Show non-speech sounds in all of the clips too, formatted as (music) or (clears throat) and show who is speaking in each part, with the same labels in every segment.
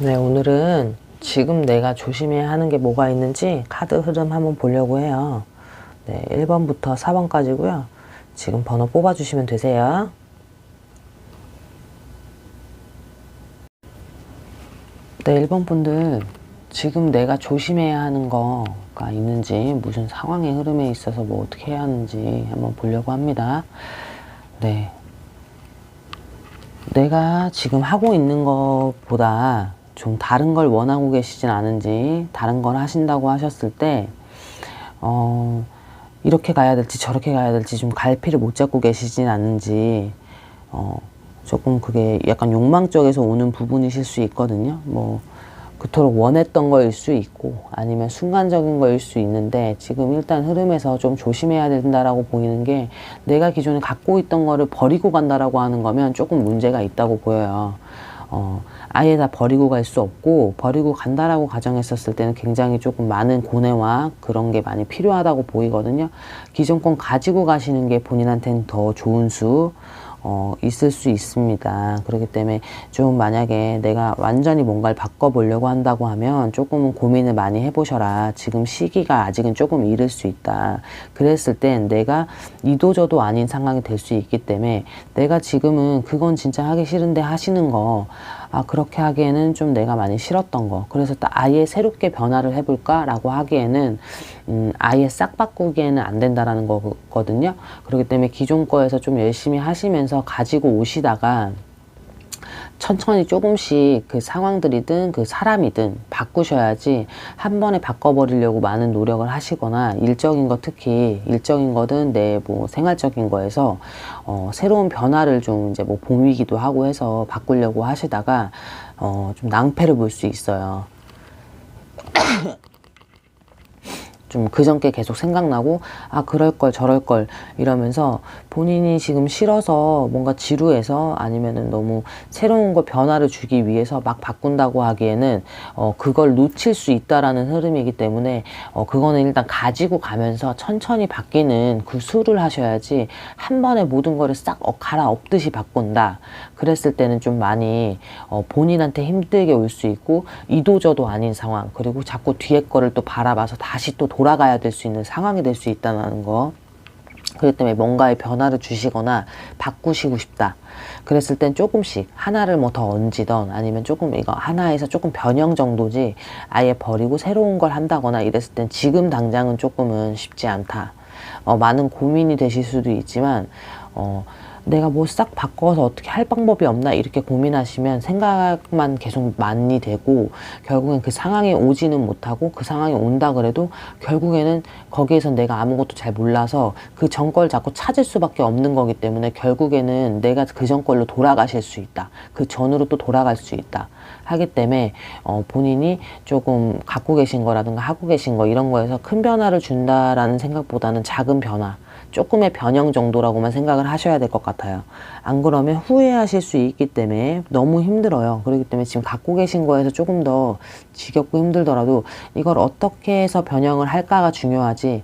Speaker 1: 네, 오늘은 지금 내가 조심해야 하는 게 뭐가 있는지 카드 흐름 한번 보려고 해요. 네, 1번부터 4번까지고요. 지금 번호 뽑아주시면 되세요. 네, 1번 분들 지금 내가 조심해야 하는 거가 있는지 무슨 상황의 흐름에 있어서 뭐 어떻게 해야 하는지 한번 보려고 합니다. 네. 내가 지금 하고 있는 것보다 좀 다른 걸 원하고 계시진 않은지 다른 걸 하신다고 하셨을 때 어, 이렇게 가야 될지 저렇게 가야 될지 좀 갈피를 못 잡고 계시진 않는지 어, 조금 그게 약간 욕망 쪽에서 오는 부분이실 수 있거든요. 뭐 그토록 원했던 거일 수 있고 아니면 순간적인 거일 수 있는데 지금 일단 흐름에서 좀 조심해야 된다라고 보이는 게 내가 기존에 갖고 있던 거를 버리고 간다라고 하는 거면 조금 문제가 있다고 보여요. 어, 아예 다 버리고 갈 수 없고 버리고 간다라고 가정했었을 때는 굉장히 조금 많은 고뇌와 그런 게 많이 필요하다고 보이거든요. 기존 건 가지고 가시는 게 본인한테는 더 좋은 수 어, 있을 수 있습니다. 그렇기 때문에 좀 만약에 내가 완전히 뭔가를 바꿔보려고 한다고 하면 조금은 고민을 많이 해보셔라. 지금 시기가 아직은 조금 이를 수 있다. 그랬을 땐 내가 이도저도 아닌 상황이 될 수 있기 때문에 내가 지금은 그건 진짜 하기 싫은데 하시는 거, 아, 그렇게 하기에는 좀 내가 많이 싫었던 거. 그래서 또 아예 새롭게 변화를 해볼까라고 하기에는, 음, 아예 싹 바꾸기에는 안 된다라는 거거든요. 그렇기 때문에 기존 거에서 좀 열심히 하시면서 가지고 오시다가, 천천히 조금씩 그 상황들이든 그 사람이든 바꾸셔야지 한 번에 바꿔버리려고 많은 노력을 하시거나 일적인 거 특히 일적인 거든 내 뭐 생활적인 거에서 어 새로운 변화를 좀 이제 뭐 봄이기도 하고 해서 바꾸려고 하시다가 어 좀 낭패를 볼 수 있어요. 좀 그전께 계속 생각나고 아 그럴 걸 저럴 걸 이러면서 본인이 지금 싫어서 뭔가 지루해서 아니면은 너무 새로운 거 변화를 주기 위해서 막 바꾼다고 하기에는 어 그걸 놓칠 수 있다라는 흐름이기 때문에 어 그거는 일단 가지고 가면서 천천히 바뀌는 그 수를 하셔야지 한 번에 모든 거를 싹 어, 갈아엎듯이 바꾼다. 그랬을 때는 좀 많이 어 본인한테 힘들게 올 수 있고 이도저도 아닌 상황 그리고 자꾸 뒤에 거를 또 바라봐서 다시 또 돌아 가야 될 수 있는 상황이 될 수 있다는 거. 그렇기 때문에 뭔가의 변화를 주시거나 바꾸시고 싶다. 그랬을 땐 조금씩 하나를 뭐 더 얹이던 아니면 조금 이거 하나에서 조금 변형 정도지 아예 버리고 새로운 걸 한다거나 이랬을 땐 지금 당장은 조금은 쉽지 않다. 어, 많은 고민이 되실 수도 있지만, 어, 내가 뭐 싹 바꿔서 어떻게 할 방법이 없나 이렇게 고민하시면 생각만 계속 많이 되고 결국엔 그 상황에 오지는 못하고 그 상황이 온다 그래도 결국에는 거기에서 내가 아무것도 잘 몰라서 그 전걸 자꾸 찾을 수밖에 없는 거기 때문에 결국에는 내가 그 전 걸로 돌아가실 수 있다. 그 전으로 또 돌아갈 수 있다. 하기 때문에 어, 본인이 조금 갖고 계신 거라든가 하고 계신 거 이런 거에서 큰 변화를 준다라는 생각보다는 작은 변화 조금의 변형 정도라고만 생각을 하셔야 될 것 같아요. 안 그러면 후회하실 수 있기 때문에 너무 힘들어요. 그렇기 때문에 지금 갖고 계신 거에서 조금 더 지겹고 힘들더라도 이걸 어떻게 해서 변형을 할까가 중요하지,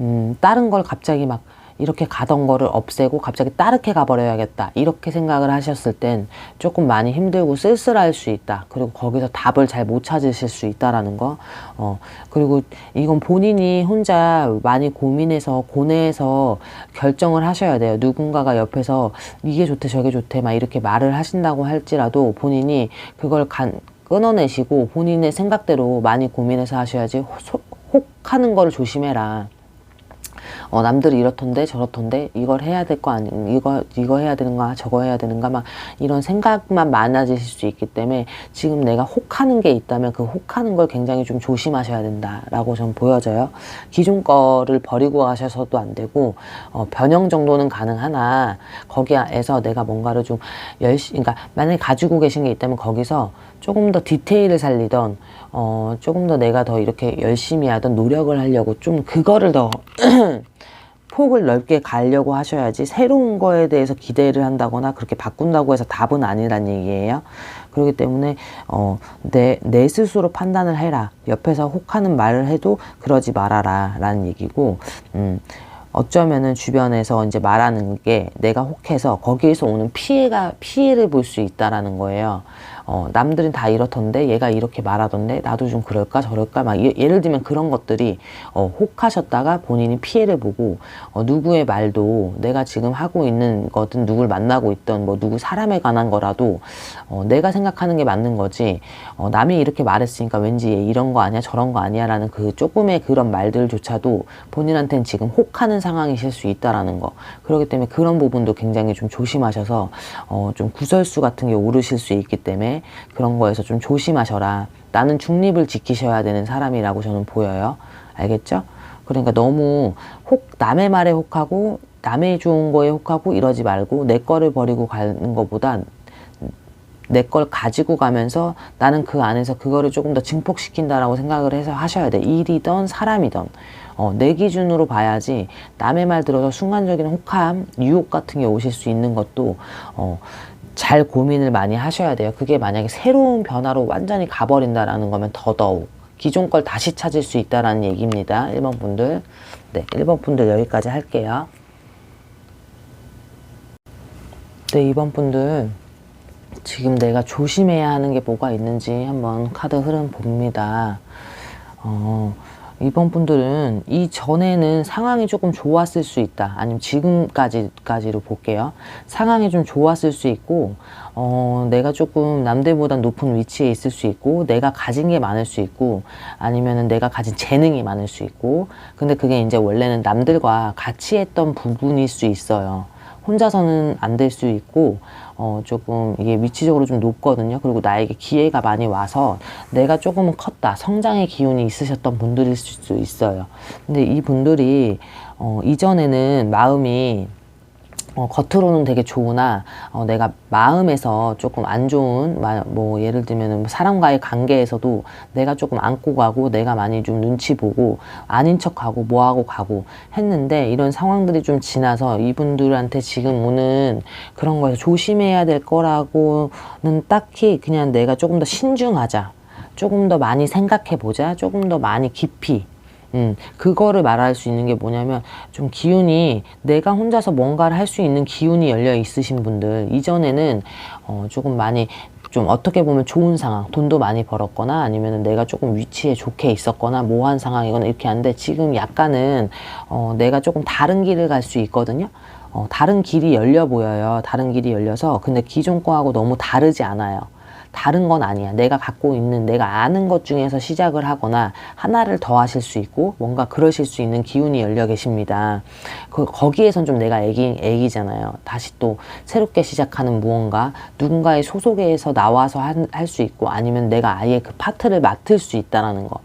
Speaker 1: 음, 다른 걸 갑자기 막 이렇게 가던 거를 없애고 갑자기 따르게 가버려야겠다. 이렇게 생각을 하셨을 땐 조금 많이 힘들고 쓸쓸할 수 있다. 그리고 거기서 답을 잘 못 찾으실 수 있다라는 거. 어, 그리고 이건 본인이 혼자 많이 고민해서 고뇌해서 결정을 하셔야 돼요. 누군가가 옆에서 이게 좋대 저게 좋대 막 이렇게 말을 하신다고 할지라도 본인이 그걸 간, 끊어내시고 본인의 생각대로 많이 고민해서 하셔야지 혹하는 거를 조심해라. 어, 남들이 이렇던데 저렇던데 이걸 해야 될 거 아니 이거 이거 해야 되는가 저거 해야 되는가 막 이런 생각만 많아지실 수 있기 때문에 지금 내가 혹하는 게 있다면 그 혹하는 걸 굉장히 좀 조심하셔야 된다라고 좀 보여져요. 기존 거를 버리고 가셔서도 안 되고 어, 변형 정도는 가능하나 거기에서 내가 뭔가를 좀 열심히 그러니까 만약에 가지고 계신 게 있다면 거기서 조금 더 디테일을 살리던 어, 조금 더 내가 더 이렇게 열심히 하던 노력을 하려고 좀 그거를 더 (clears throat) 폭을 넓게 가려고 하셔야지 새로운 거에 대해서 기대를 한다거나 그렇게 바꾼다고 해서 답은 아니란 얘기예요. 그렇기 때문에 어, 내, 내 스스로 판단을 해라. 옆에서 혹하는 말을 해도 그러지 말아라 라는 얘기고 음, 어쩌면은 주변에서 이제 말하는 게 내가 혹해서 거기에서 오는 피해가 피해를 볼 수 있다라는 거예요. 어, 남들은 다 이렇던데 얘가 이렇게 말하던데 나도 좀 그럴까 저럴까? 막 예, 예를 들면 그런 것들이 어, 혹하셨다가 본인이 피해를 보고 어, 누구의 말도 내가 지금 하고 있는 거든 누굴 만나고 있던 뭐 누구 사람에 관한 거라도 어, 내가 생각하는 게 맞는 거지. 어, 남이 이렇게 말했으니까 왠지 얘 이런 거 아니야 저런 거 아니야 라는 그 조금의 그런 말들조차도 본인한테는 지금 혹하는 상황이실 수 있다라는 거. 그렇기 때문에 그런 부분도 굉장히 좀 조심하셔서 어, 좀 구설수 같은 게 오르실 수 있기 때문에 그런 거에서 좀 조심하셔라 나는 중립을 지키셔야 되는 사람이라고 저는 보여요 알겠죠? 그러니까 너무 혹 남의 말에 혹하고 남의 좋은 거에 혹하고 이러지 말고 내 거를 버리고 가는 것보다 내 걸 가지고 가면서 나는 그 안에서 그거를 조금 더 증폭시킨다라고 생각을 해서 하셔야 돼. 일이든 사람이든. 어, 내 기준으로 봐야지 남의 말 들어서 순간적인 혹함, 유혹 같은 게 오실 수 있는 것도 어, 잘 고민을 많이 하셔야 돼요. 그게 만약에 새로운 변화로 완전히 가버린다라는 거면 더더욱 기존 걸 다시 찾을 수 있다라는 얘기입니다. 1번 분들. 네, 1번 분들 여기까지 할게요. 네, 2번 분들. 지금 내가 조심해야 하는 게 뭐가 있는지 한번 카드 흐름 봅니다. 어, 이번 분들은 이 전에는 상황이 조금 좋았을 수 있다. 아니면 지금까지까지로 볼게요. 상황이 좀 좋았을 수 있고, 어, 내가 조금 남들보다 높은 위치에 있을 수 있고, 내가 가진 게 많을 수 있고, 아니면은 내가 가진 재능이 많을 수 있고, 근데 그게 이제 원래는 남들과 같이 했던 부분일 수 있어요. 혼자서는 안 될 수 있고 어 조금 이게 위치적으로 좀 높거든요. 그리고 나에게 기회가 많이 와서 내가 조금은 컸다. 성장의 기운이 있으셨던 분들일 수도 있어요. 근데 이 분들이 어 이전에는 마음이 어, 겉으로는 되게 좋으나 어, 내가 마음에서 조금 안 좋은 뭐 예를 들면 뭐 사람과의 관계에서도 내가 조금 안고 가고 내가 많이 좀 눈치 보고 아닌 척하고 뭐하고 가고 했는데 이런 상황들이 좀 지나서 이분들한테 지금 오는 그런 거에서 조심해야 될 거라고는 딱히 그냥 내가 조금 더 신중하자 조금 더 많이 생각해 보자 조금 더 많이 깊이 음, 그거를 말할 수 있는 게 뭐냐면 좀 기운이 내가 혼자서 뭔가를 할 수 있는 기운이 열려 있으신 분들 이전에는 어, 조금 많이 좀 어떻게 보면 좋은 상황, 돈도 많이 벌었거나 아니면 내가 조금 위치에 좋게 있었거나 모호한 상황이거나 이렇게 하는데 지금 약간은 어, 내가 조금 다른 길을 갈 수 있거든요. 어, 다른 길이 열려 보여요. 다른 길이 열려서 근데 기존 거하고 너무 다르지 않아요. 다른 건 아니야. 내가 갖고 있는 내가 아는 것 중에서 시작을 하거나 하나를 더 하실 수 있고 뭔가 그러실 수 있는 기운이 열려 계십니다. 그, 거기에선 좀 내가 애기, 애기잖아요. 다시 또 새롭게 시작하는 무언가 누군가의 소속에서 나와서 할 수 있고 아니면 내가 아예 그 파트를 맡을 수 있다라는 거.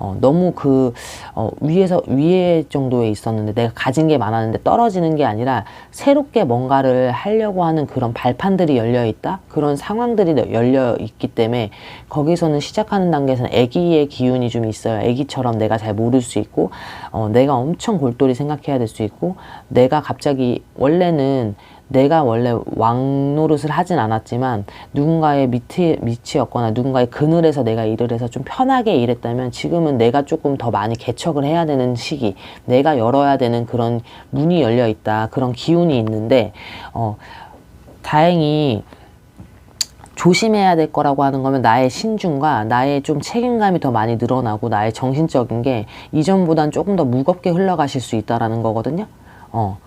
Speaker 1: 어, 너무 그 어, 위에서 위에 정도에 있었는데 내가 가진 게 많았는데 떨어지는 게 아니라 새롭게 뭔가를 하려고 하는 그런 발판들이 열려 있다? 그런 상황들이 열려 있기 때문에 거기서는 시작하는 단계에서는 아기의 기운이 좀 있어요. 아기처럼 내가 잘 모를 수 있고 어, 내가 엄청 골똘히 생각해야 될 수 있고 내가 갑자기 원래는 내가 원래 왕 노릇을 하진 않았지만 누군가의 밑에 밑이었거나 누군가의 그늘에서 내가 일을 해서 좀 편하게 일했다면 지금은 내가 조금 더 많이 개척을 해야 되는 시기 내가 열어야 되는 그런 문이 열려 있다 그런 기운이 있는데 어 다행히 조심해야 될 거라고 하는 거면 나의 신중과 나의 좀 책임감이 더 많이 늘어나고 나의 정신적인 게 이전보단 조금 더 무겁게 흘러가실 수 있다라는 거거든요. 어.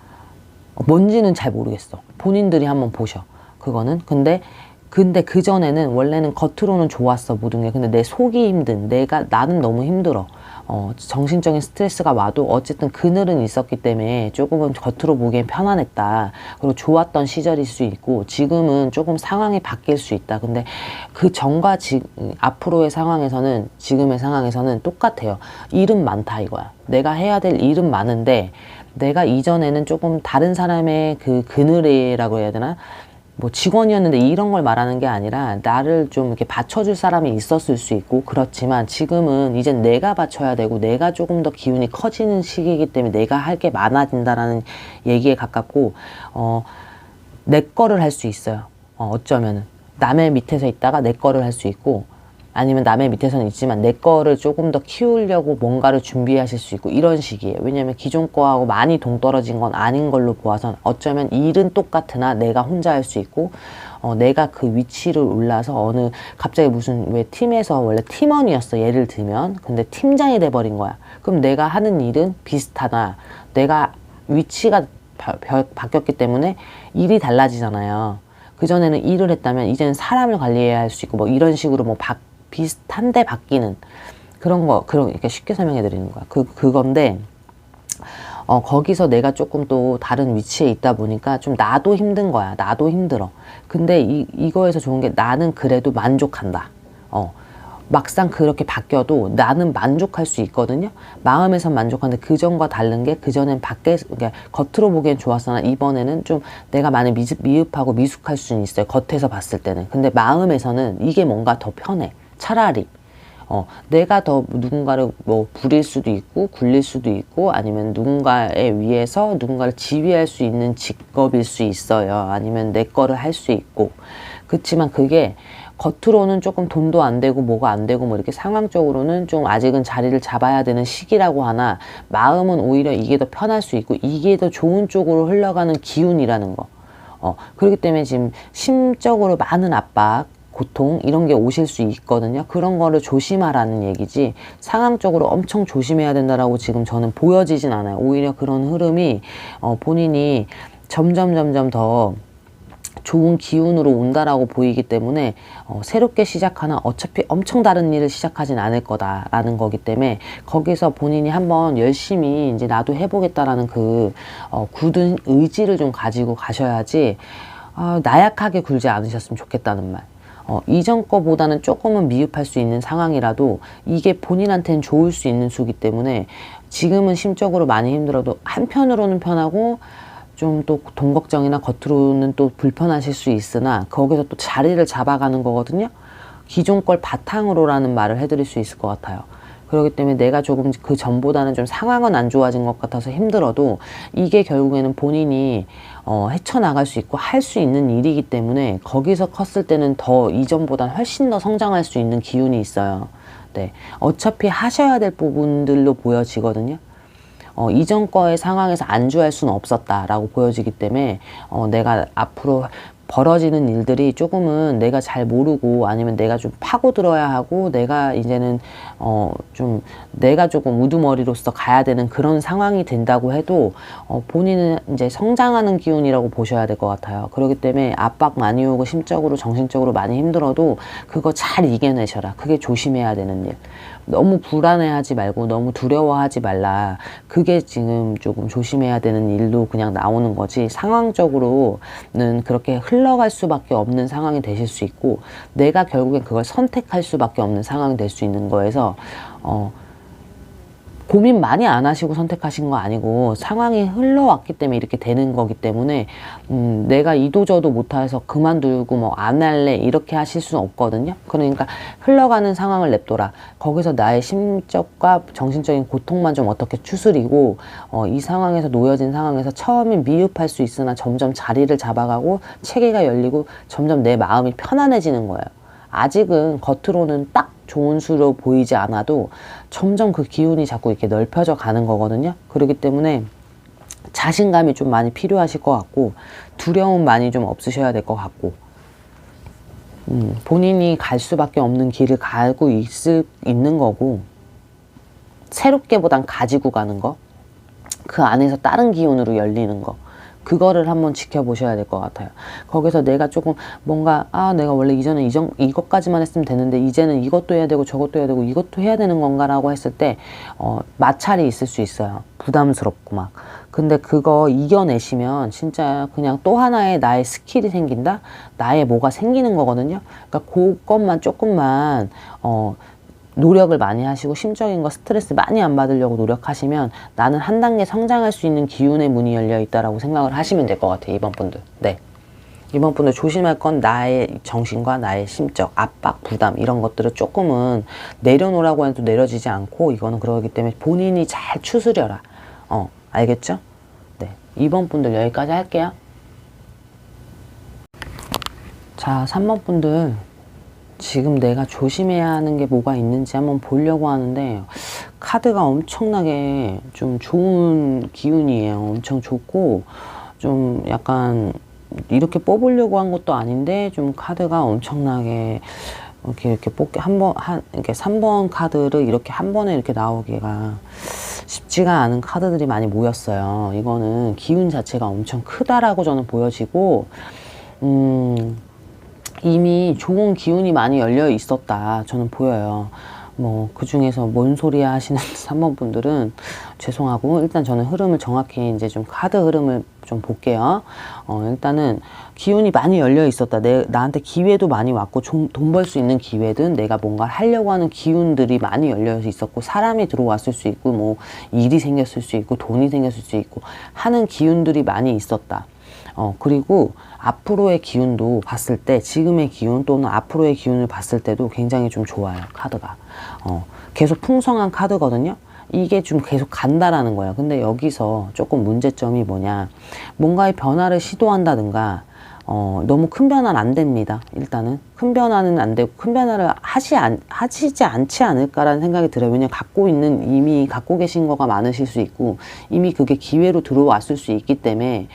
Speaker 1: 뭔지는 잘 모르겠어. 본인들이 한번 보셔. 그거는. 근데 근데 그 전에는 원래는 겉으로는 좋았어 모든 게 근데 내 속이 힘든 내가 나는 너무 힘들어 어, 정신적인 스트레스가 와도 어쨌든 그늘은 있었기 때문에 조금은 겉으로 보기엔 편안했다. 그리고 좋았던 시절일 수 있고 지금은 조금 상황이 바뀔 수 있다. 근데 그 전과 지, 앞으로의 상황에서는 지금의 상황에서는 똑같아요. 일은 많다 이거야. 내가 해야 될 일은 많은데 내가 이전에는 조금 다른 사람의 그 그늘이라고 해야 되나? 뭐 직원이었는데 이런 걸 말하는 게 아니라 나를 좀 이렇게 받쳐줄 사람이 있었을 수 있고 그렇지만 지금은 이제 내가 받쳐야 되고 내가 조금 더 기운이 커지는 시기이기 때문에 내가 할 게 많아진다라는 얘기에 가깝고 어, 내 거를 할 수 있어요. 어, 어쩌면은 남의 밑에서 있다가 내 거를 할 수 있고 아니면 남의 밑에서는 있지만 내 거를 조금 더 키우려고 뭔가를 준비하실 수 있고 이런 식이에요. 왜냐면 기존 거하고 많이 동떨어진 건 아닌 걸로 보아서 어쩌면 일은 똑같으나 내가 혼자 할 수 있고 어, 내가 그 위치를 올라서 어느 갑자기 무슨 왜 팀에서 원래 팀원이었어 예를 들면 근데 팀장이 돼버린 거야. 그럼 내가 하는 일은 비슷하나 내가 위치가 바, 바, 바뀌었기 때문에 일이 달라지잖아요. 그전에는 일을 했다면 이제는 사람을 관리해야 할 수 있고 뭐 이런 식으로 뭐 바, 비슷한데 바뀌는 그런 거 그런 이렇게 쉽게 설명해 드리는 거야. 그 그건데 어, 거기서 내가 조금 또 다른 위치에 있다 보니까 좀 나도 힘든 거야. 나도 힘들어. 근데 이, 이거에서 좋은 게 나는 그래도 만족한다. 어. 막상 그렇게 바뀌어도 나는 만족할 수 있거든요. 마음에선 만족하는데 그 전과 다른 게 그전엔 밖에 그러니까 겉으로 보기엔 좋았으나 이번에는 좀 내가 많이 미, 미흡하고 미숙할 수는 있어요. 겉에서 봤을 때는. 근데 마음에서는 이게 뭔가 더 편해. 차라리 어, 내가 더 누군가를 뭐 부릴 수도 있고 굴릴 수도 있고 아니면 누군가에 의해서 누군가를 지휘할 수 있는 직업일 수 있어요. 아니면 내 거를 할 수 있고 그렇지만 그게 겉으로는 조금 돈도 안 되고 뭐가 안 되고 뭐 이렇게 상황적으로는 좀 아직은 자리를 잡아야 되는 시기라고 하나 마음은 오히려 이게 더 편할 수 있고 이게 더 좋은 쪽으로 흘러가는 기운이라는 거. 어, 그렇기 때문에 지금 심적으로 많은 압박, 고통 이런 게 오실 수 있거든요. 그런 거를 조심하라는 얘기지 상황적으로 엄청 조심해야 된다라고 지금 저는 보여지진 않아요. 오히려 그런 흐름이 어, 본인이 점점 점점 더 좋은 기운으로 온다라고 보이기 때문에 어, 새롭게 시작하나 어차피 엄청 다른 일을 시작하진 않을 거다라는 거기 때문에 거기서 본인이 한번 열심히 이제 나도 해보겠다라는 그 어, 굳은 의지를 좀 가지고 가셔야지 어, 나약하게 굴지 않으셨으면 좋겠다는 말. 어, 이전 거보다는 조금은 미흡할 수 있는 상황이라도 이게 본인한테는 좋을 수 있는 수기 때문에 지금은 심적으로 많이 힘들어도 한편으로는 편하고 좀 또 돈 걱정이나 겉으로는 또 불편하실 수 있으나 거기서 또 자리를 잡아가는 거거든요. 기존 걸 바탕으로라는 말을 해드릴 수 있을 것 같아요. 그렇기 때문에 내가 조금 그 전보다는 좀 상황은 안 좋아진 것 같아서 힘들어도 이게 결국에는 본인이 어, 헤쳐나갈 수 있고 할 수 있는 일이기 때문에 거기서 컸을 때는 더 이전보다는 훨씬 더 성장할 수 있는 기운이 있어요. 네. 어차피 하셔야 될 부분들로 보여지거든요. 어, 이전 거의 상황에서 안주할 수는 없었다라고 보여지기 때문에 어, 내가 앞으로 벌어지는 일들이 조금은 내가 잘 모르고 아니면 내가 좀 파고들어야 하고 내가 이제는 어 좀 내가 조금 우두머리로서 가야 되는 그런 상황이 된다고 해도 어 본인은 이제 성장하는 기운이라고 보셔야 될 것 같아요. 그렇기 때문에 압박 많이 오고 심적으로 정신적으로 많이 힘들어도 그거 잘 이겨내셔라. 그게 조심해야 되는 일. 너무 불안해하지 말고 너무 두려워하지 말라. 그게 지금 조금 조심해야 되는 일로 그냥 나오는 거지. 상황적으로는 그렇게 흘러갈 수밖에 없는 상황이 되실 수 있고, 내가 결국엔 그걸 선택할 수밖에 없는 상황이 될 수 있는 거에서, 어, 고민 많이 안 하시고 선택하신 거 아니고 상황이 흘러왔기 때문에 이렇게 되는 거기 때문에 음, 내가 이도저도 못해서 그만두고 뭐 안 할래 이렇게 하실 수는 없거든요. 그러니까 흘러가는 상황을 냅둬라. 거기서 나의 심적과 정신적인 고통만 좀 어떻게 추스리고 어, 이 상황에서 놓여진 상황에서 처음엔 미흡할 수 있으나 점점 자리를 잡아가고 체계가 열리고 점점 내 마음이 편안해지는 거예요. 아직은 겉으로는 딱 좋은 수로 보이지 않아도 점점 그 기운이 자꾸 이렇게 넓혀져 가는 거거든요. 그렇기 때문에 자신감이 좀 많이 필요하실 것 같고 두려움 많이 좀 없으셔야 될 것 같고 음, 본인이 갈 수밖에 없는 길을 가고 있을, 있는 거고 새롭게 보단 가지고 가는 거 그 안에서 다른 기운으로 열리는 거 그거를 한번 지켜보셔야 될 것 같아요. 거기서 내가 조금 뭔가 아 내가 원래 이전에 이전 이것까지만 했으면 되는데 이제는 이것도 해야 되고 저것도 해야 되고 이것도 해야 되는 건가라고 했을 때 어, 마찰이 있을 수 있어요. 부담스럽고 막. 근데 그거 이겨내시면 진짜 그냥 또 하나의 나의 스킬이 생긴다? 나의 뭐가 생기는 거거든요. 그러니까 그것만 조금만 어 노력을 많이 하시고 심적인 거 스트레스 많이 안 받으려고 노력하시면 나는 한 단계 성장할 수 있는 기운의 문이 열려 있다라고 생각을 하시면 될 것 같아요. 이번 분들. 네. 이번 분들 조심할 건 나의 정신과 나의 심적, 압박, 부담 이런 것들을 조금은 내려놓으라고 해도 내려지지 않고 이거는 그러기 때문에 본인이 잘 추스려라. 어, 알겠죠? 네. 이번 분들 여기까지 할게요. 자, 3번 분들 지금 내가 조심해야 하는 게 뭐가 있는지 한번 보려고 하는데 카드가 엄청나게 좀 좋은 기운이에요. 엄청 좋고 좀 약간 이렇게 뽑으려고 한 것도 아닌데 좀 카드가 엄청나게 이렇게 이렇게 뽑기 한번 한 이렇게 3번 카드를 이렇게 한 번에 이렇게 나오기가 쉽지가 않은 카드들이 많이 모였어요. 이거는 기운 자체가 엄청 크다라고 저는 보여지고 음 이미 좋은 기운이 많이 열려 있었다. 저는 보여요. 뭐, 그 중에서 뭔 소리야 하시는 (laughs) 3번 분들은 죄송하고, 일단 저는 흐름을 정확히 이제 좀 카드 흐름을 좀 볼게요. 어, 일단은 기운이 많이 열려 있었다. 내, 나한테 기회도 많이 왔고, 돈 벌 수 있는 기회든 내가 뭔가 하려고 하는 기운들이 많이 열려 있었고, 사람이 들어왔을 수 있고, 뭐, 일이 생겼을 수 있고, 돈이 생겼을 수 있고, 하는 기운들이 많이 있었다. 어, 그리고 앞으로의 기운도 봤을 때, 지금의 기운 또는 앞으로의 기운을 봤을 때도 굉장히 좀 좋아요, 카드가. 어, 계속 풍성한 카드거든요. 이게 좀 계속 간다라는 거예요. 근데 여기서 조금 문제점이 뭐냐. 뭔가의 변화를 시도한다든가, 어, 너무 큰 변화는 안 됩니다. 일단은. 큰 변화는 안 되고, 큰 변화를 하시, 안, 하시지 않지 않을까라는 생각이 들어요. 왜냐면 갖고 있는, 이미 갖고 계신 거가 많으실 수 있고, 이미 그게 기회로 들어왔을 수 있기 때문에,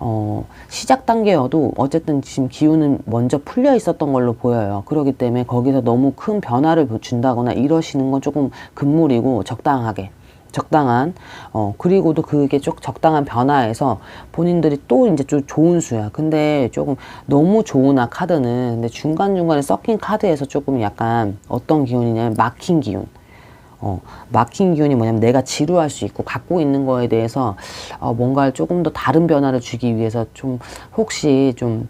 Speaker 1: 어, 시작 단계여도 어쨌든 지금 기운은 먼저 풀려 있었던 걸로 보여요. 그렇기 때문에 거기서 너무 큰 변화를 준다거나 이러시는 건 조금 금물이고 적당하게. 적당한 어 그리고도 그게 쭉 적당한 변화에서 본인들이 또 이제 좀 좋은 수야 근데 조금 너무 좋으나 카드는 근데 중간중간에 섞인 카드에서 조금 약간 어떤 기운이냐면 막힌 기운 어, 막힌 기운이 뭐냐면 내가 지루할 수 있고 갖고 있는 거에 대해서 어, 뭔가를 조금 더 다른 변화를 주기 위해서 좀 혹시 좀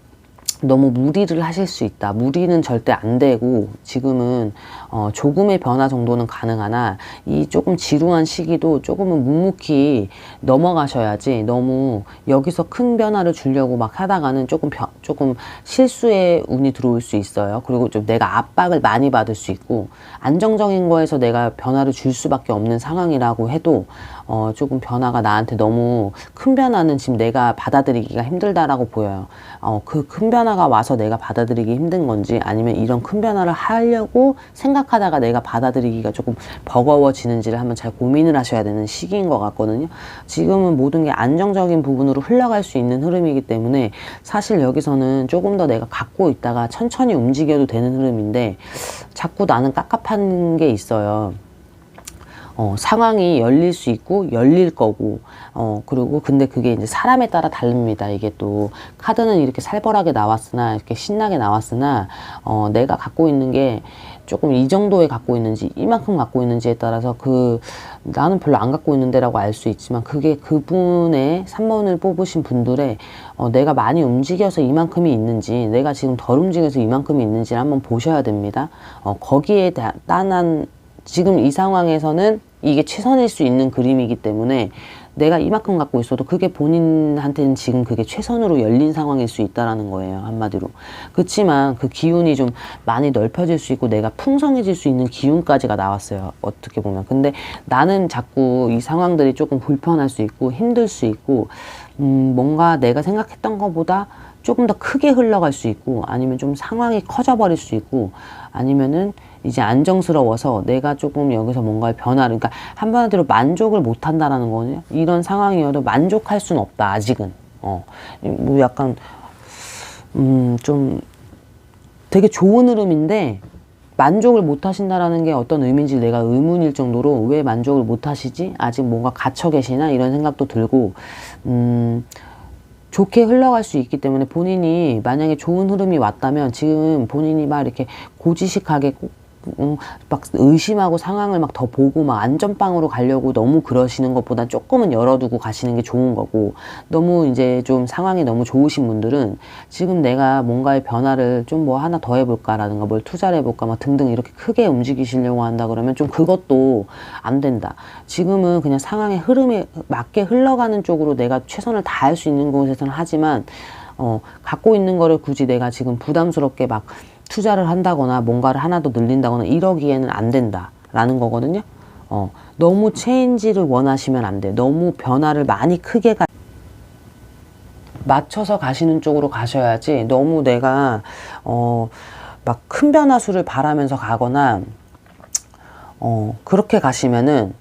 Speaker 1: 너무 무리를 하실 수 있다. 무리는 절대 안 되고 지금은 어, 조금의 변화 정도는 가능하나 이 조금 지루한 시기도 조금은 묵묵히 넘어가셔야지 너무 여기서 큰 변화를 주려고 막 하다가는 조금 변, 조금 실수의 운이 들어올 수 있어요. 그리고 좀 내가 압박을 많이 받을 수 있고 안정적인 거에서 내가 변화를 줄 수밖에 없는 상황이라고 해도 어, 조금 변화가 나한테 너무 큰 변화는 지금 내가 받아들이기가 힘들다라고 보여요. 어, 그 큰 변화가 와서 내가 받아들이기 힘든 건지 아니면 이런 큰 변화를 하려고 생각 하다가 내가 받아들이기가 조금 버거워지는지를 한번 잘 고민을 하셔야 되는 시기인 것 같거든요. 지금은 모든 게 안정적인 부분으로 흘러갈 수 있는 흐름이기 때문에 사실 여기서는 조금 더 내가 갖고 있다가 천천히 움직여도 되는 흐름인데 자꾸 나는 깝깝한 게 있어요. 어, 상황이 열릴 수 있고 열릴 거고 어 그리고 근데 그게 이제 사람에 따라 다릅니다. 이게 또 카드는 이렇게 살벌하게 나왔으나 이렇게 신나게 나왔으나 어 내가 갖고 있는 게 조금 이 정도에 갖고 있는지 이만큼 갖고 있는지에 따라서 그 나는 별로 안 갖고 있는데라고 알 수 있지만 그게 그분의 3번을 뽑으신 분들의 어, 내가 많이 움직여서 이만큼이 있는지 내가 지금 덜 움직여서 이만큼이 있는지를 한번 보셔야 됩니다. 어, 거기에 따른 지금 이 상황에서는 이게 최선일 수 있는 그림이기 때문에 내가 이만큼 갖고 있어도 그게 본인한테는 지금 그게 최선으로 열린 상황일 수 있다라는 거예요 한마디로. 그렇지만 그 기운이 좀 많이 넓혀질 수 있고 내가 풍성해질 수 있는 기운까지가 나왔어요 어떻게 보면. 근데 나는 자꾸 이 상황들이 조금 불편할 수 있고 힘들 수 있고 음 뭔가 내가 생각했던 것보다 조금 더 크게 흘러갈 수 있고 아니면 좀 상황이 커져버릴 수 있고 아니면은 이제 안정스러워서 내가 조금 여기서 뭔가 변화를 그러니까 한마디로 만족을 못 한다라는 거거든요. 이런 상황이어도 만족할 수는 없다. 아직은. 어. 뭐 약간 음, 좀 되게 좋은 흐름인데 만족을 못 하신다라는 게 어떤 의미인지 내가 의문일 정도로 왜 만족을 못 하시지? 아직 뭔가 갇혀 계시나? 이런 생각도 들고 음 좋게 흘러갈 수 있기 때문에 본인이 만약에 좋은 흐름이 왔다면 지금 본인이 막 이렇게 고지식하게 꼭 음, 막 의심하고 상황을 막 더 보고 막 안전빵으로 가려고 너무 그러시는 것보다 조금은 열어두고 가시는 게 좋은 거고 너무 이제 좀 상황이 너무 좋으신 분들은 지금 내가 뭔가의 변화를 좀 뭐 하나 더 해볼까라든가 뭘 투자를 해볼까 막 등등 이렇게 크게 움직이시려고 한다 그러면 좀 그것도 안 된다. 지금은 그냥 상황의 흐름에 맞게 흘러가는 쪽으로 내가 최선을 다할 수 있는 곳에서는 하지만 어, 갖고 있는 거를 굳이 내가 지금 부담스럽게 막 투자를 한다거나 뭔가를 하나 더 늘린다거나 이러기에는 안 된다라는 거거든요. 어, 너무 체인지를 원하시면 안 돼. 너무 변화를 많이 크게 가, 맞춰서 가시는 쪽으로 가셔야지 너무 내가, 어, 막 큰 변화수를 바라면서 가거나 어, 그렇게 가시면은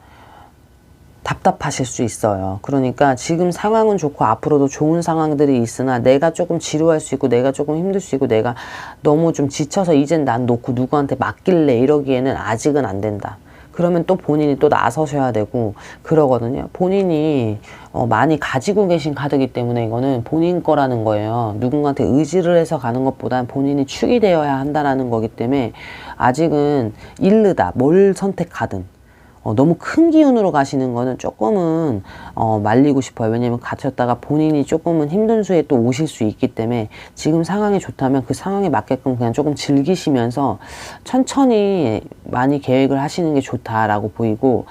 Speaker 1: 답답하실 수 있어요. 그러니까 지금 상황은 좋고 앞으로도 좋은 상황들이 있으나 내가 조금 지루할 수 있고 내가 조금 힘들 수 있고 내가 너무 좀 지쳐서 이젠 난 놓고 누구한테 맡길래 이러기에는 아직은 안 된다. 그러면 또 본인이 또 나서셔야 되고 그러거든요. 본인이 어, 많이 가지고 계신 카드이기 때문에 이거는 본인 거라는 거예요. 누군가한테 의지를 해서 가는 것보단 본인이 축이 되어야 한다라는 거기 때문에 아직은 일르다. 뭘 선택하든. 어, 너무 큰 기운으로 가시는 거는 조금은 어, 말리고 싶어요. 왜냐면 갇혔다가 본인이 조금은 힘든 수에 또 오실 수 있기 때문에 지금 상황이 좋다면 그 상황에 맞게끔 그냥 조금 즐기시면서 천천히 많이 계획을 하시는 게 좋다라고 보이고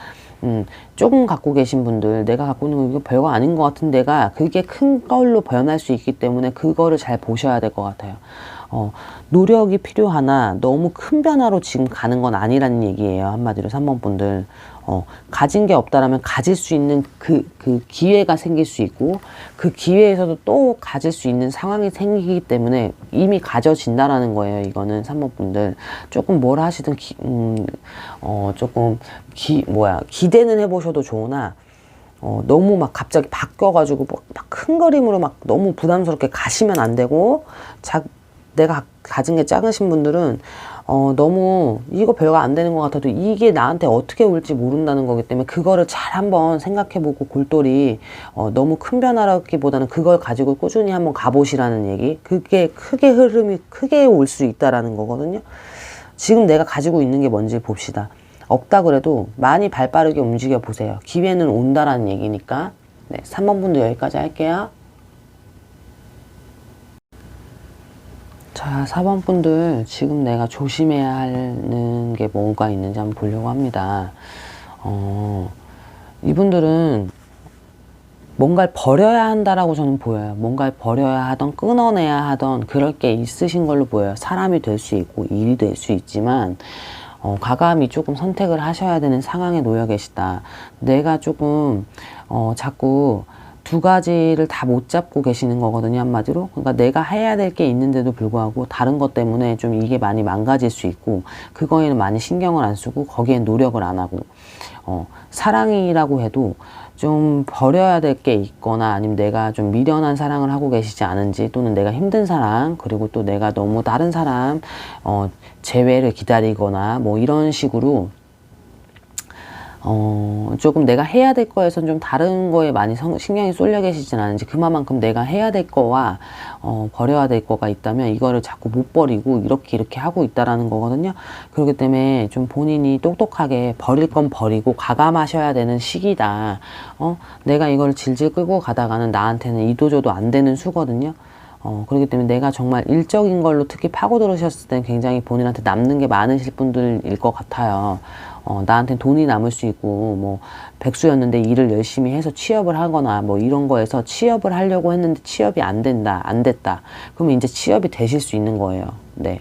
Speaker 1: 음, 조금 갖고 계신 분들, 내가 갖고 있는 거 이거 별거 아닌 것 같은 데가 그게 큰 걸로 변할 수 있기 때문에 그거를 잘 보셔야 될 것 같아요. 어, 노력이 필요하나 너무 큰 변화로 지금 가는 건 아니라는 얘기예요. 한마디로 3번 분들. 어, 가진 게 없다라면 가질 수 있는 그, 그 기회가 생길 수 있고 그 기회에서도 또 가질 수 있는 상황이 생기기 때문에 이미 가져진다라는 거예요. 이거는 3번 분들. 조금 뭘 하시든 기, 음, 어, 조금 기, 뭐야, 기대는 해보셔도 좋으나 어, 너무 막 갑자기 바뀌어가지고 막 큰 그림으로 막 너무 부담스럽게 가시면 안 되고 자, 내가 가진 게 작으신 분들은 어, 너무 이거 별거 안 되는 것 같아도 이게 나한테 어떻게 올지 모른다는 거기 때문에 그거를 잘 한번 생각해보고 골똘히 어, 너무 큰 변화라기보다는 그걸 가지고 꾸준히 한번 가보시라는 얘기. 그게 크게 흐름이 크게 올 수 있다라는 거거든요. 지금 내가 가지고 있는 게 뭔지 봅시다. 없다 그래도 많이 발 빠르게 움직여 보세요. 기회는 온다라는 얘기니까. 네, 3번 분도 여기까지 할게요 자, 4번 분들, 지금 내가 조심해야 하는 게 뭔가 있는지 한번 보려고 합니다. 어, 이분들은 뭔가를 버려야 한다라고 저는 보여요. 뭔가를 버려야 하던, 끊어내야 하던, 그럴 게 있으신 걸로 보여요. 사람이 될 수 있고, 일이 될 수 있지만, 어, 과감히 조금 선택을 하셔야 되는 상황에 놓여 계시다. 내가 조금, 어, 자꾸, 두 가지를 다 못 잡고 계시는 거거든요, 한마디로. 그러니까 내가 해야 될 게 있는데도 불구하고 다른 것 때문에 좀 이게 많이 망가질 수 있고, 그거에는 많이 신경을 안 쓰고, 거기에 노력을 안 하고, 어, 사랑이라고 해도 좀 버려야 될 게 있거나 아니면 내가 좀 미련한 사랑을 하고 계시지 않은지 또는 내가 힘든 사랑 그리고 또 내가 너무 다른 사람 어, 재회를 기다리거나 뭐 이런 식으로 어, 조금 내가 해야 될 거에선 좀 다른 거에 많이 성, 신경이 쏠려 계시진 않은지 그만큼 내가 해야 될 거와 어, 버려야 될 거가 있다면 이거를 자꾸 못 버리고 이렇게 이렇게 하고 있다라는 거거든요. 그렇기 때문에 좀 본인이 똑똑하게 버릴 건 버리고 가감하셔야 되는 시기다. 어, 내가 이걸 질질 끌고 가다가는 나한테는 이도저도 안 되는 수거든요. 어, 그렇기 때문에 내가 정말 일적인 걸로 특히 파고 들으셨을 때 굉장히 본인한테 남는 게 많으실 분들일 것 같아요. 어, 나한테 돈이 남을 수 있고, 뭐, 백수였는데 일을 열심히 해서 취업을 하거나, 뭐, 이런 거에서 취업을 하려고 했는데 취업이 안 된다, 안 됐다. 그러면 이제 취업이 되실 수 있는 거예요. 네.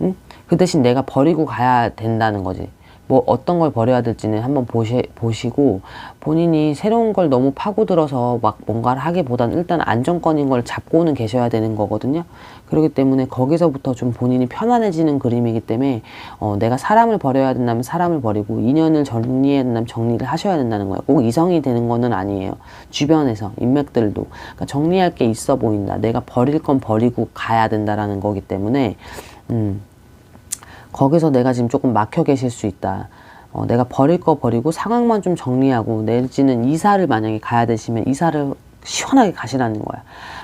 Speaker 1: 응? 그 대신 내가 버리고 가야 된다는 거지. 뭐 어떤 걸 버려야 될지는 한번 보시, 보시고 본인이 새로운 걸 너무 파고들어서 막 뭔가를 하기보다는 일단 안정권인 걸 잡고는 계셔야 되는 거거든요. 그렇기 때문에 거기서부터 좀 본인이 편안해지는 그림이기 때문에 어, 내가 사람을 버려야 된다면 사람을 버리고 인연을 정리해야 된다면 정리를 하셔야 된다는 거예요. 꼭 이성이 되는 거는 아니에요. 주변에서 인맥들도 그러니까 정리할 게 있어 보인다. 내가 버릴 건 버리고 가야 된다라는 거기 때문에 음. 거기서 내가 지금 조금 막혀 계실 수 있다. 어, 내가 버릴 거 버리고 상황만 좀 정리하고 내지는 이사를 만약에 가야 되시면 이사를 시원하게 가시라는 거야.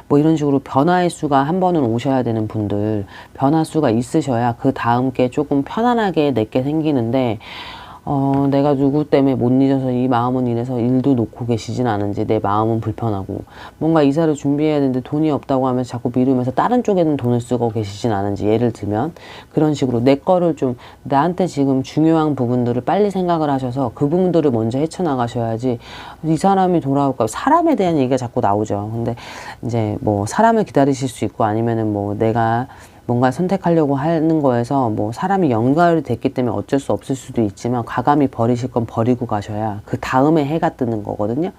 Speaker 1: 뭐 이런 식으로 변화의 수가 한 번은 오셔야 되는 분들 변화 수가 있으셔야 그 다음 게 조금 편안하게 내게 생기는데 어, 내가 누구 때문에 못 잊어서 이 마음은 이래서 일도 놓고 계시진 않은지 내 마음은 불편하고 뭔가 이사를 준비해야 되는데 돈이 없다고 하면 자꾸 미루면서 다른 쪽에는 돈을 쓰고 계시진 않은지 예를 들면 그런 식으로 내 거를 좀 나한테 지금 중요한 부분들을 빨리 생각을 하셔서 그 부분들을 먼저 헤쳐나가셔야지 이 사람이 돌아올까 사람에 대한 얘기가 자꾸 나오죠. 근데 이제 뭐 사람을 기다리실 수 있고 아니면은 뭐 내가 뭔가 선택하려고 하는 거에서 뭐 사람이 연결이 됐기 때문에 어쩔 수 없을 수도 있지만 과감히 버리실 건 버리고 가셔야 그 다음에 해가 뜨는 거거든요.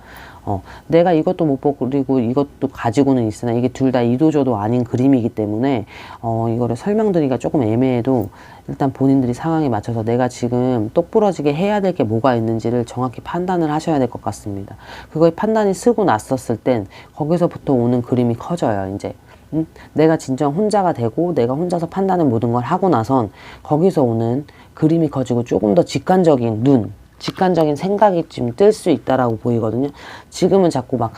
Speaker 1: 어, 내가 이것도 못 버리고 이것도 가지고는 있으나 이게 둘 다 이도저도 아닌 그림이기 때문에 어, 이거를 설명드리기가 조금 애매해도 일단 본인들이 상황에 맞춰서 내가 지금 똑부러지게 해야 될 게 뭐가 있는지를 정확히 판단을 하셔야 될 것 같습니다. 그거에 판단이 쓰고 났었을 땐 거기서부터 오는 그림이 커져요. 이제 음? 내가 진정 혼자가 되고 내가 혼자서 판단을 모든 걸 하고 나선 거기서 오는 그림이 커지고 조금 더 직관적인 눈, 직관적인 생각이 좀뜰수 있다라고 보이거든요. 지금은 자꾸 막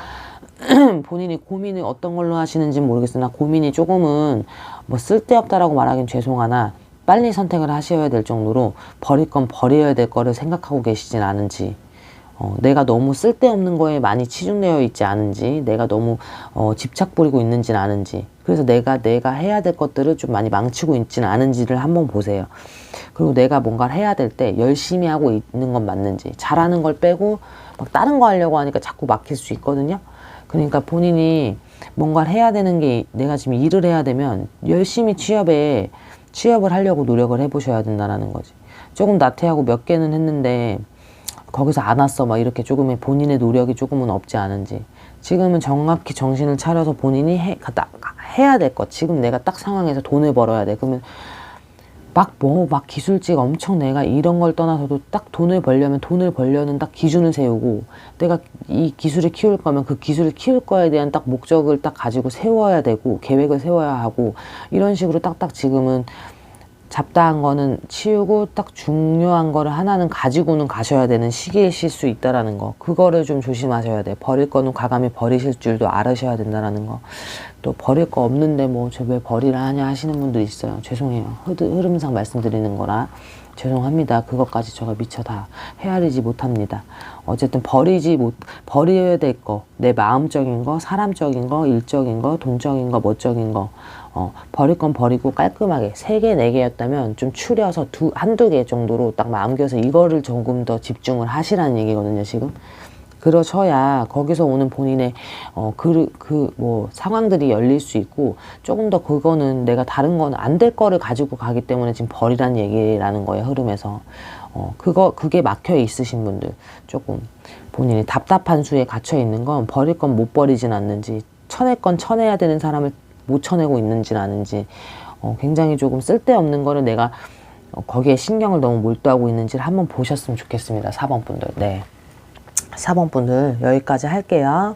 Speaker 1: (clears throat) 본인이 고민을 어떤 걸로 하시는지 모르겠으나 고민이 조금은 뭐 쓸데없다라고 말하긴 죄송하나 빨리 선택을 하셔야 될 정도로 버릴 건 버려야 될 거를 생각하고 계시진 않은지 어, 내가 너무 쓸데없는 거에 많이 치중되어 있지 않은지 내가 너무 어, 집착 부리고 있는지는 아는지 그래서 내가 내가 해야 될 것들을 좀 많이 망치고 있지는 않은지를 한번 보세요. 그리고 내가 뭔가를 해야 될 때 열심히 하고 있는 건 맞는지 잘하는 걸 빼고 막 다른 거 하려고 하니까 자꾸 막힐 수 있거든요. 그러니까 본인이 뭔가를 해야 되는 게 내가 지금 일을 해야 되면 열심히 취업에 취업을 하려고 노력을 해보셔야 된다라는 거지. 조금 나태하고 몇 개는 했는데 거기서 안 왔어 막 이렇게 조금의 본인의 노력이 조금은 없지 않은지. 지금은 정확히 정신을 차려서 본인이 해, 나, 해야 될 것. 지금 내가 딱 상황에서 돈을 벌어야 돼. 그러면 막뭐 막 기술직 엄청 내가 이런 걸 떠나서도 딱 돈을 벌려면 돈을 벌려는 딱 기준을 세우고 내가 이 기술을 키울 거면 그 기술을 키울 거에 대한 딱 목적을 딱 가지고 세워야 되고 계획을 세워야 하고 이런 식으로 딱딱 지금은 잡다한 거는 치우고 딱 중요한 거를 하나는 가지고는 가셔야 되는 시기이실 수 있다라는 거. 그거를 좀 조심하셔야 돼. 버릴 거는 과감히 버리실 줄도 알으셔야 된다라는 거. 또 버릴 거 없는데 뭐 저 왜 버리라 하냐 하시는 분들 있어요. 죄송해요. 흐- 흐름상 말씀드리는 거라 죄송합니다. 그것까지 제가 미처 다 헤아리지 못합니다. 어쨌든 버리지 못 버려야 될 거. 내 마음적인 거 사람적인 거 일적인 거 돈적인 거 뭐적인 거 어, 버릴 건 버리고 깔끔하게 세 개, 네 개였다면 좀 추려서 두, 한두 개 정도로 딱 남겨서 이거를 조금 더 집중을 하시라는 얘기거든요, 지금. 그러셔야 거기서 오는 본인의 어, 그, 그, 뭐, 상황들이 열릴 수 있고 조금 더 그거는 내가 다른 거는 안될 거를 가지고 가기 때문에 지금 버리라는 얘기라는 거예요, 흐름에서. 어, 그거, 그게 막혀 있으신 분들 조금 본인이 답답한 수에 갇혀 있는 건 버릴 건 못 버리진 않는지 쳐낼 건 쳐내야 되는 사람을 못 쳐내고 있는지는 아는지 어, 굉장히 조금 쓸데없는 거를 내가 어, 거기에 신경을 너무 몰두하고 있는지를 한번 보셨으면 좋겠습니다. 4번 분들. 네. 4번 분들 여기까지 할게요.